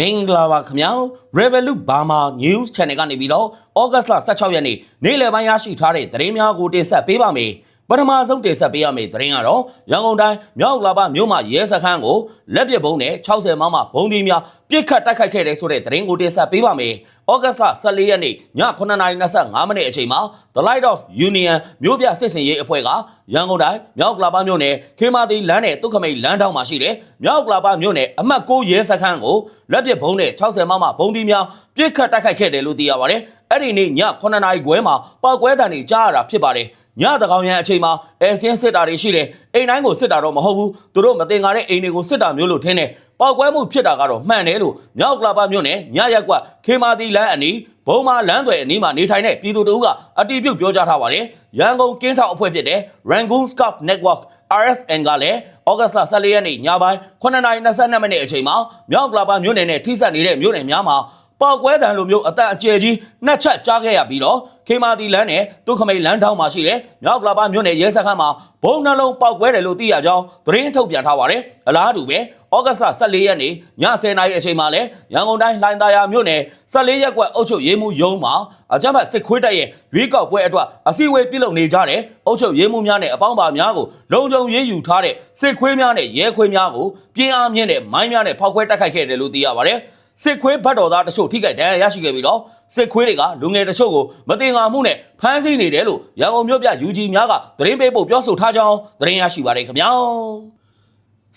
မင်္ဂလာပါခင်ဗျာ Revolut Burma News Channel ကနေပြီးတော့ဩဂတ်စ်လ16ရက်နေ့နေ့လယ်ပိုင်းရရှိထားတဲ့သတင်းများကိုတင်ဆက်ပေးပါမယ် ပထမဆုံးတင်ဆက်ပေးရမယ့်သတင်းကတော့ရန်ကုန်တိုင်းမြောက်လာပမြို့မှာရဲစခန်းကိုလက်ပစ်ဘုံနဲ့60မမဘုံဒီများပြစ်ခတ်တိုက်ခိုက်ခဲ့တဲ့ဆိုတဲ့သတင်းကိုတင်ဆက်ပေးပါမယ်။ဩဂတ်စ်လ14ရက်နေ့ည9:25မိနစ်အချိန်မှာ The Light of Union မြို့ပြစစ်စင်ရေးအဖွဲ့ကရန်ကုန်တိုင်းမြောက်ကလာပမြို့နယ်ခေမာတီလမ်းနဲ့တုတ်ခမိတ်လမ်းတောင်မှာရှိတဲ့မြောက်ကလာပမြို့နယ်အမှတ်6ရဲစခန်းကိုလက်ပစ်ဘုံနဲ့60မမဘုံဒီများပြစ်ခတ်တိုက်ခိုက်ခဲ့တယ်လို့သိရပါတယ်။ အဲ့ဒီနေ့ည9:00နာရီခွဲမှာပောက်ကွဲတံတွေကြားရတာဖြစ်ပါတယ်။ညတကောင်ရန်အချိန်မှာအဲစင်းစစ်တာတွေရှိတယ်အိမ်တိုင်းကိုစစ်တာတော့မဟုတ်ဘူးသူတို့မတင်ကားတဲ့အိမ်တွေကိုစစ်တာမျိုးလို့ထင်တယ်ပောက်ကွဲမှုဖြစ်တာကတော့မှန်တယ်လို့မြောက်ကလာပမြို့နယ်ညရက်ကွက်ခေမာတီလမ်းအနီးဘုံမာလမ်းတွေအနီးမှာနေထိုင်တဲ့ပြည်သူတို့ကအတီးပြုတ်ပြောကြားထားပါတယ်ရန်ကုန်ကင်းထောက်အဖွဲ့ဖြစ်တဲ့ Rangoon Scout Network RSN ကလည်းဩဂတ်စ်လ14ရက်နေ့ညပိုင်း9:22မိနစ်အချိန်မှာမြောက်ကလာပမြို့နယ်နဲ့ထိစပ်နေတဲ့မြို့နယ်များမှာ ပောက်ကွဲတံလိုမျိုးအတန်အကျယ်ကြီးနှက်ချက်ကြားခဲ့ရပြီးတော့ခေမာတီလမ်းနဲ့တုခမိတ်လမ်းထောင်းမှာရှိတဲ့မြောက်ကလာပမြို့နယ်ရဲစခန်းမှာဘုံနှလုံးပောက်ကွဲတယ်လို့သိရကြောင်းသတင်းထုတ်ပြန်ထားပါတယ်အလားတူပဲဩဂတ်စ်လ14ရက်နေ့ည10:00နာရီအချိန်မှာလဲရန်ကုန်တိုင်းလှိုင်သာယာမြို့နယ်14ရက်ကွက်အုပ်ချုပ်ရေးမှူးရုံးမှာအကြမ်းဖက်စစ်ခွေးတပ်ရဲ့ရွေးကောက်ပွဲအတွက်အစည်းအဝေးပြုလုပ်နေကြတဲ့အုပ်ချုပ်ရေးမှူးများနဲ့အပေါင်းပါများကိုလုံခြုံရေးယူထားတဲ့စစ်ခွေးများနဲ့ရဲခွေးများကိုပြင်းအားမြင့်တဲ့မိုင်းများနဲ့ဖောက်ခွဲတိုက်ခိုက်ခဲ့တယ်လို့သိရပါတယ် စစ်ခွေးဘတ်တော်သားတချို့ထိခိုက်ဒဏ်ရာရရှိခဲ့ပြီးတော့စစ်ခွေးတွေကလူငယ်တချို့ကိုမတင်ငါမှုနဲ့ဖမ်းဆီးနေတယ်လို့ရန်ကုန်မြို့ပြ UG များကသတင်းပေးပို့ပြောဆိုထားကြောင်းသတင်းရရှိပါတယ်ခင်ဗျာ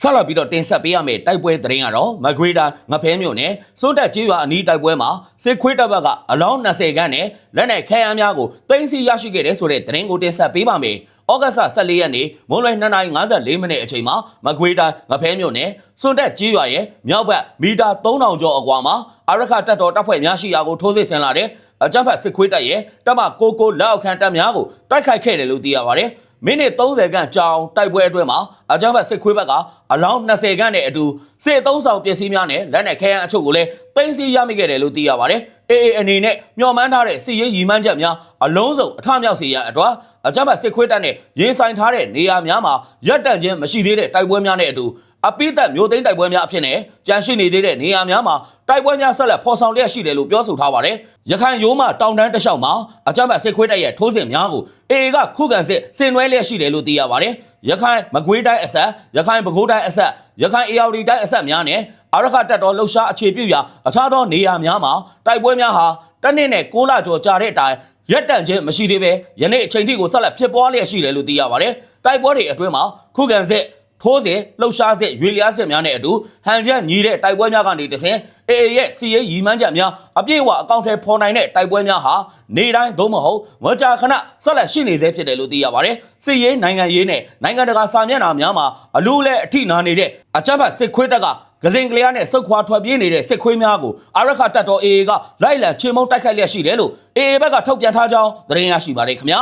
ဆက်လက်ပြီးတော့တင်ဆက်ပေးရမယ့်တိုက်ပွဲသတင်းကတော့မကွေးတိုင်းငဖဲမြို့နယ်စွန်းတက်ကျေးရွာအနီးတိုက်ပွဲမှာစစ်ခွေးတပ်ဘက်ကအလောင်း20ခန်းနဲ့လက်နက်ခဲယမ်းများကိုတင်စီရရှိခဲ့တဲ့ဆိုတဲ့သတင်းကိုတင်ဆက်ပေးပါမယ်။ဩဂတ်စ်လ14ရက်နေ့မွန်းလွယ်2:54မိနစ်အချိန်မှာမကွေးတိုင်းငဖဲမြို့နယ်စွန်းတက်ကျေးရွာရဲ့မြောက်ဘက်မီတာ3000ကျော်အကွာမှာအရခတပ်တော်တပ်ဖွဲ့များရှိရာကိုထိုးစစ်ဆင်လာတဲ့အကြမ်းဖက်စစ်ခွေးတပ်ရဲ့တပ်မကိုကိုလက်အောက်ခံတပ်များကိုတိုက်ခိုက်ခဲ့တယ်လို့သိရပါတယ်။ မိနစ်30ခန့်ကြာအောင်တိုက်ပွဲအတွင်းမှာအကြမ်းဖက်စစ်ခွေးဘက်ကအလောင်း20ခန့်နဲ့အတူစစ်သုံးဆောင်ပစ္စည်းများနဲ့လက်နက်ခဲယမ်းအချို့ကိုလည်းတင်စီရမိခဲ့တယ်လို့သိရပါတယ်။ AA အနေနဲ့မျှော်မှန်းထားတဲ့စစ်ရေးရည်မှန်းချက်များအလုံးစုံအထမြောက်စေရန်အတွက်အကြမ်းဖက်စစ်ခွေးတပ်နဲ့ရေးဆိုင်ထားတဲ့နေရာများမှာရပ်တန့်ခြင်းမရှိသေးတဲ့တိုက်ပွဲများနဲ့အတူ အပိသက်မျိုးသိန်းတိုက်ပွဲများအဖြစ်နဲ့ကြန့်ရှိနေသေးတဲ့နေရာများမှာတိုက်ပွဲများဆက်လက်ဖော်ဆောင်လျက်ရှိတယ်လို့ပြောဆိုထားပါတယ်။ရခိုင်ရိုးမတောင်တန်းတစ်လျှောက်မှာအကြမ်းဖက်စစ်ခွေးတပ်ရဲ့ထိုးစစ်များကို AA ကခုခံစစ်ဆင်နွှဲလျက်ရှိတယ်လို့သိရပါတယ်။ရခိုင်မကွေးတိုင်းအဆက်ရခိုင်ပဲခူးတိုင်းအဆက်ရခိုင်အေရီတိုင်းအဆက်များနဲ့အာရခတပ်တော်လှုပ်ရှားအခြေပြုရာအခြားသောနေရာများမှာတိုက်ပွဲများဟာတစ်နှစ်နဲ့6လကျော်ကြာတဲ့အတိုင်းရက်တန့်ခြင်းမရှိသေးပဲယနေ့အချိန်ထိကိုဆက်လက်ဖြစ်ပွားလျက်ရှိတယ်လို့သိရပါတယ်။တိုက်ပွဲတွေအတွင်းမှာခုခံစစ် ထိုးစစ်လှုပ်ရှားစစ်ရွေလျားစစ်များနဲ့အတူဟန်ချက်ညီတဲ့တိုက်ပွဲများကနေတဆင်အေအေရဲ့စီရေးရီမှန်းချက်များအပြည့်အဝအကောင့်ထဲပေါ်နိုင်တဲ့တိုက်ပွဲများဟာနေတိုင်းသို့မဟုတ်ဝကြာခဏဆက်လက်ရှိနေစေဖြစ်တယ်လို့သိရပါတယ်။စီရေးနိုင်ငံရေးနဲ့နိုင်ငံတကာစာမျက်နှာများမှာအလူလဲအထိနာနေတဲ့အကြမ်းဖက်စစ်ခွေးတပ်ကကစင်ကလျားနဲ့စုတ်ခွာထွက်ပြေးနေတဲ့စစ်ခွေးများကိုအာရခတပ်တော် AA ကလိုက်လံချေမှုန်းတိုက်ခိုက်လျက်ရှိတယ်လို့ AA ဘက်ကထုတ်ပြန်ထားကြောင်းသတင်းရရှိပါတယ်ခင်ဗျာ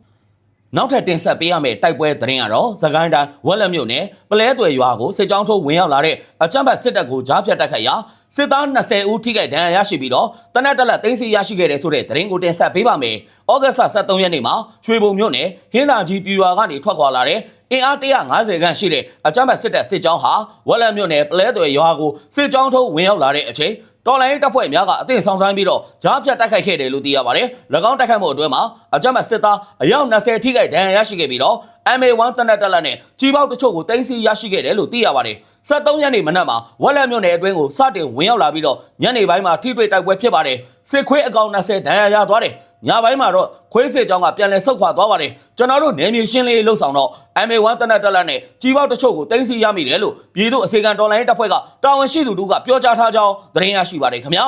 ။ နောက်ထပ်တင်ဆက်ပေးရမယ့်တိုက်ပွဲသတင်းကတော့သခိုင်းတိုင်းဝက်လက်မြို့နယ်ပလဲသွယ်ရွာကိုစစ်ကြောင်းထိုးဝင်ရောက်လာတဲ့အကြမ်းဖက်စစ်တပ်ကိုကြားဖြတ်တိုက်ခိုက်ရာစစ်သား20ဦးထိခိုက်ဒဏ်ရာရရှိပြီးတော့တနက်တက်လက်သိမ်းဆီးရရှိခဲ့တဲ့ဆိုတဲ့သတင်းကိုတင်ဆက်ပေးပါမယ်။ဩဂတ်စ်လ23ရက်နေ့မှာရွှေဘုံမြို့နယ်ဟင်းသာကြီးပြူရွာကနေထွက်ခွာလာတဲ့အင်အား150ခန့်ရှိတဲ့အကြမ်းဖက်စစ်တပ်စစ်ကြောင်းဟာဝက်လက်မြို့နယ်ပလဲသွယ်ရွာကိုစစ်ကြောင်းထိုးဝင်ရောက်လာတဲ့အချိန် တော်လိုင်းတပ်ဖွဲ့များကအသင့်ဆောင်ဆိုင်ပြီးတော့ကြားဖြတ်တိုက်ခိုက်ခဲ့တယ်လို့သိရပါတယ်။၎င်းတိုက်ခိုက်မှုအတွင်းမှာအကြမ်းဖက်စစ်သားအယောက်20ထိခိုက်ဒဏ်ရာရရှိခဲ့ပြီးတော့ MA1 တနက်တက်လက်နဲ့ကြီးပေါက်တချို့ကိုတင်စီရရှိခဲ့တယ်လို့သိရပါတယ်။73ရက်နေ့မနက်မှာဝက်လက်မြို့နယ်အတွင်းကိုစတင်ဝင်ရောက်လာပြီးတော့ညနေပိုင်းမှာထိတွေ့တိုက်ပွဲဖြစ်ပါတယ်။စစ်ခွေးအကောင်20ဒဏ်ရာရသွားတယ်။ ညပိုင်းမှာတော့ခွေးစစ်ကြောင်းကပြန်လည်ဆုတ်ခွာသွားပါတယ်ကျွန်တော်တို့နယ်မြေရှင်းလင်းရေးလှုပ်ဆောင်တော့ MA1 တနက်တက်လက်နဲ့ကြီးပေါက်တချို့ကိုတင်စီရမိတယ်လို့ပြည်သူ့အစေခံတော်လိုင်းတပ်ဖွဲ့ကတာဝန်ရှိသူတို့ကပြောကြားထားကြောင်းသတင်းရရှိပါတယ်ခင်ဗျာ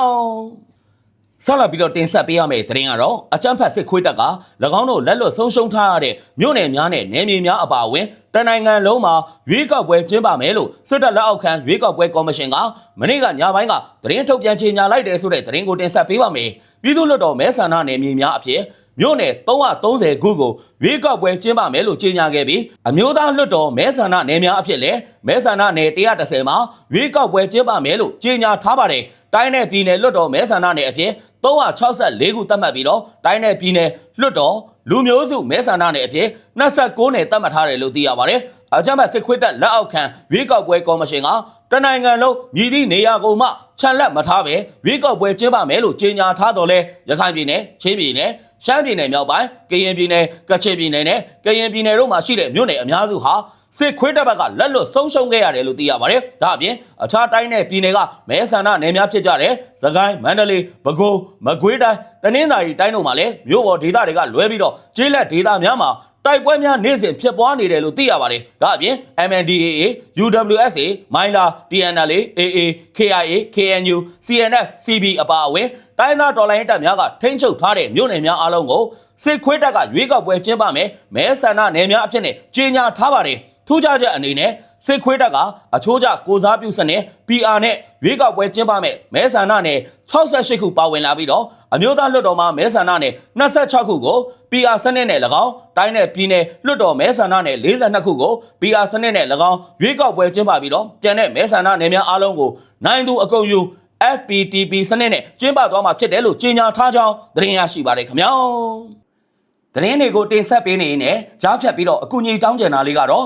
ဆက်လက်ပြီးတော့တင်ဆက်ပေးရမယ့်သတင်းကတော့အကြမ်းဖက်စစ်ခွေးတပ်က၎င်းတို့လက်လွတ်ဆုံးရှုံးထားရတဲ့မြို့နယ်များနဲ့နယ်မြေများအပါအဝင်တနိုင်ငံလုံးမှာရွေးကောက်ပွဲကျင်းပမယ်လို့စစ်တပ်လက်အောက်ခံရွေးကောက်ပွဲကော်မရှင်ကမနေ့ကညပိုင်းကသတင်းထုတ်ပြန်ကြေညာလိုက်တယ်ဆိုတဲ့သတင်းကိုတင်ဆက်ပေးပါမယ်။ပြည်သူ့လွှတ်တော်မဲဆန္ဒနယ်မြေများအဖြစ် မြို့နယ်330ခုကိုရွေးကောက်ပွဲကျင်းပမယ်လို့ကြေညာခဲ့ပြီးအမျိုးသားလွှတ်တော်မဲဆန္ဒနယ်များအဖြစ်လည်းမဲဆန္ဒနယ်130မှာရွေးကောက်ပွဲကျင်းပမယ်လို့ကြေညာထားပါတယ်။တိုင်းနယ်ပြည်နယ်လွှတ်တော်မဲဆန္ဒနယ်အဖြစ်364ခုသတ်မှတ်ပြီးတော့တိုင်းနယ်ပြည်နယ်လွှတ်တော်လူမျိုးစုမဲဆန္ဒနယ်အဖြစ်29နယ်သတ်မှတ်ထားတယ်လို့သိရပါတယ်အကြမ်းဖက်စစ်ခွေးတပ်လက်အောက်ခံရွေးကောက်ပွဲကော်မရှင်ကတနိုင်ငံလုံးမြည်သည့်နေရာကုန်မှခြံလက်မထားပဲရွေးကောက်ပွဲကျင်းပမယ်လို့ကြေညာထားတော်လဲရခိုင်ပြည်နယ်ချင်းပြည်နယ် ရှမ်းပြည်နယ်မြောက်ပိုင်းကရင်ပြည်နယ်ကချင်ပြည်နယ်နဲ့ကရင်ပြည်နယ်တို့မှာရှိတဲ့မြို့နယ်အများစုဟာစစ်ခွေးတပ်ဘက်ကလက်လွတ်ဆုံးရှုံးခဲ့ရတယ်လို့သိရပါတယ်။ဒါအပြင်အခြားတိုင်းနယ်ပြည်နယ်ကမဲဆန္ဒနယ်များဖြစ်ကြတဲ့သခိုင်းမန္တလေးပဲခူးမကွေးတိုင်းတနင်္သာရီတိုင်းတို့မှာလည်းမြို့ပေါ်ဒေသတွေကလွဲပြီးတော့ကျေးလက်ဒေသများမှာ တိုက်ပွဲများနေ့စဉ်ဖြစ်ပွားနေတယ်လို့သိရပါတယ်။ဒါအပြင် MNDAA, UWSA, Myla, TNLA, AA, KIA, KNU, CNF, CB အပါအဝင်တိုင်းသားတော်လိုင်းတပ်များကထိန်းချုပ်ထားတဲ့မြို့နယ်များအားလုံးကိုစစ်ခွေးတပ်ကရွေးကောက်ပွဲကျင်းပမယ်။မဲဆန္ဒနယ်များအဖြစ်နဲ့ကြေညာထားပါတယ်။ထူးခြားချက်အနေနဲ့ စစ်ခွေးတပ်ကအချိုးကျကိုစားပြုစနစ် PR နဲ့ရွေးကောက်ပွဲကျင်းပမယ်မဲဆန္ဒနယ်68ခုပါဝင်လာပြီးတော့အမျိုးသားလွှတ်တော်မှာမဲဆန္ဒနယ်26ခုကို PR စနစ်နဲ့၎င်းတိုင်းနယ်ပြည်နယ်လွှတ်တော်မဲဆန္ဒနယ်42ခုကို PR စနစ်နဲ့၎င်းရွေးကောက်ပွဲကျင်းပပြီးတော့ကျန်တဲ့မဲဆန္ဒနယ်များအားလုံးကိုနိုင်သူအကုန်ယူ FPTP စနစ်နဲ့ကျင်းပသွားမှာဖြစ်တယ်လို့ကြေညာထားကြောင်းသတင်းရရှိပါတယ်ခင်ဗျာသတင်းတွေကိုတင်ဆက်ပေးနေရင်လည်းကြားဖြတ်ပြီးတော့အကူအညီတောင်းကျင်တာလေးကတော့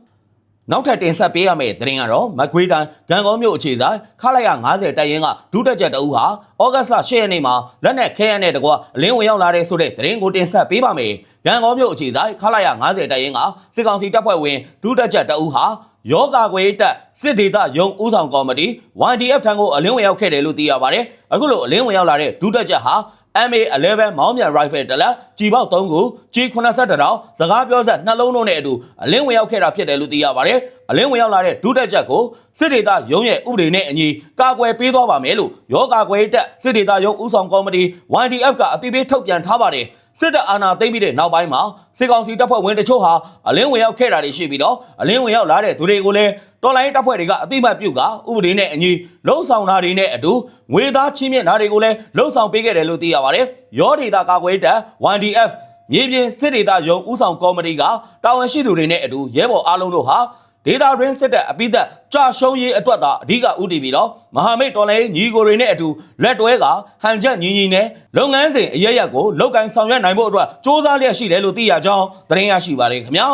နောက်ထပ်တင်ဆက်ပေးရမယ့်သတင်းကတော့မကွေးတိုင်းဂံကောမြို့အခြေဆိုင်ခလိုက်ရ90တပ်ရင်းကဒုတက်ချက်တအူးဟာဩဂတ်စ်လ10ရက်နေ့မှာလက်နက်ခဲယမ်းနဲ့တကွအလင်းဝင်ရောက်လာတဲ့ဆိုတဲ့သတင်းကိုတင်ဆက်ပေးပါမယ်။ဂံကောမြို့အခြေဆိုင်ခလိုက်ရ90တပ်ရင်းကစစ်ကောင်စီတပ်ဖွဲ့ဝင်ဒုတက်ချက်တအူးဟာယောဂကွေးတပ်စစ်ဒေသရုံဦးဆောင်ကော်မတီ YDF ထံကိုအလင်းဝင်ရောက်ခဲ့တယ်လို့သိရပါတယ်။အခုလိုအလင်းဝင်ရောက်လာတဲ့ဒုတက်ချက်ဟာ MA11 မောင်းမြန် rifle တလက်ကြီးပေါက်3ခု G82 တောင်စကားပြောဆက်နှလုံးတို့နဲ့အတူအလင်းဝင်ရောက်ခဲ့တာဖြစ်တယ်လို့သိရပါတယ်။အလင်းဝင်ရောက်လာတဲ့ဒုတက်ချက်ကိုစစ်ဒေသရုံးရဲ့ဥပဒေနဲ့အညီကာကွယ်ပေးသွားပါမယ်လို့ရောကာကွယ်တပ်စစ်ဒေသရုံးဦးဆောင်ကော်မတီ YDF ကအသိပေးထုတ်ပြန်ထားပါတယ်။စစ်တပ်အာဏာသိမ်းပြီးတဲ့နောက်ပိုင်းမှာစစ်ကောင်စီတပ်ဖွဲ့ဝင်တချို့ဟာအလင်းဝင်ရောက်ခဲ့တာတွေရှိပြီးတော့အလင်းဝင်ရောက်လာတဲ့သူတွေကိုလည်းတော်လိုင်းတပ်ဖွဲ့တွေကအတိမတ်ပြုတ်ကဥပဒေနဲ့အညီလုံဆောင်တာတွေနဲ့အတူငွေသားချင်းမြင့်တာတွေကိုလည်းလုံဆောင်ပေးခဲ့တယ်လို့သိရပါတယ်။ရောဒေတာကာကွယ်တပ် YDF မြေပြင်စစ်ဒေသရုံးဦးဆောင်ကော်မတီကတာဝန်ရှိသူတွေနဲ့အတူရဲဘော်အားလုံးတို့ဟာ ဒေတာရင်းစစ်တပ်အပိသက်ကြာရှုံးရေးအတွက်သာအဓိကဥတည်ပြီးတော့မဟာမိတ်တော်လိုင်းညီကိုတွေနဲ့အတူလက်တွဲကဟန်ချက်ညီညီနဲ့လုပ်ငန်းစဉ်အရရက်ကိုလောက်ကန်ဆောင်ရွက်နိုင်ဖို့အတွက်စ조사လျက်ရှိတယ်လို့သိရကြောင်းသတင်းရရှိပါတယ်ခင်ဗျာ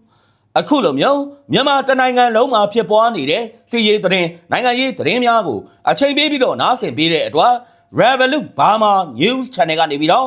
။အခုလိုမျိုးမြန်မာတနိုင်ငံလုံးမှာဖြစ်ပွားနေတဲ့စီရေးသတင်းနိုင်ငံရေးသတင်းများကိုအချိန်ပေးပြီးတော့နားဆင်ပေးတဲ့အတွက် Revolut Burma News Channel ကနေပြီးတော့